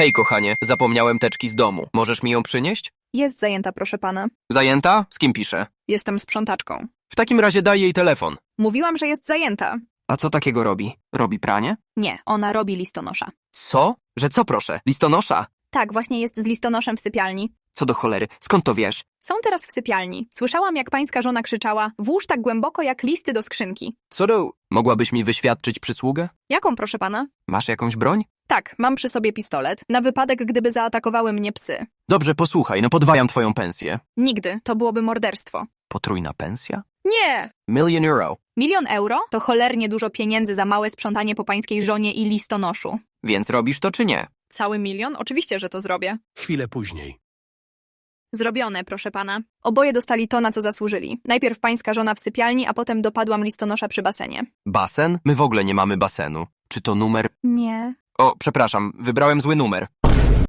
Hej, kochanie, zapomniałem teczki z domu. Możesz mi ją przynieść? Jest zajęta, proszę pana. Zajęta? Z kim piszę? Jestem sprzątaczką. W takim razie daj jej telefon. Mówiłam, że jest zajęta. A co takiego robi? Robi pranie? Nie, ona robi listonosza. Co? Że co proszę? Listonosza? Tak, właśnie jest z listonoszem w sypialni. Co do cholery, skąd to wiesz? Są teraz w sypialni. Słyszałam, jak pańska żona krzyczała: Włóż tak głęboko jak listy do skrzynki. Co do... Mogłabyś mi wyświadczyć przysługę? Jaką, proszę pana? Masz jakąś broń? Tak, mam przy sobie pistolet, na wypadek, gdyby zaatakowały mnie psy. Dobrze, posłuchaj, no podwajam twoją pensję. Nigdy, to byłoby morderstwo. Potrójna pensja? Nie! Million euro. Milion euro to cholernie dużo pieniędzy za małe sprzątanie po pańskiej żonie i listonoszu. Więc robisz to czy nie? Cały milion? Oczywiście, że to zrobię. Chwilę później. Zrobione, proszę pana. Oboje dostali to, na co zasłużyli. Najpierw pańska żona w sypialni, a potem dopadłam listonosza przy basenie. Basen? My w ogóle nie mamy basenu. Czy to numer... Nie. O, przepraszam, wybrałem zły numer.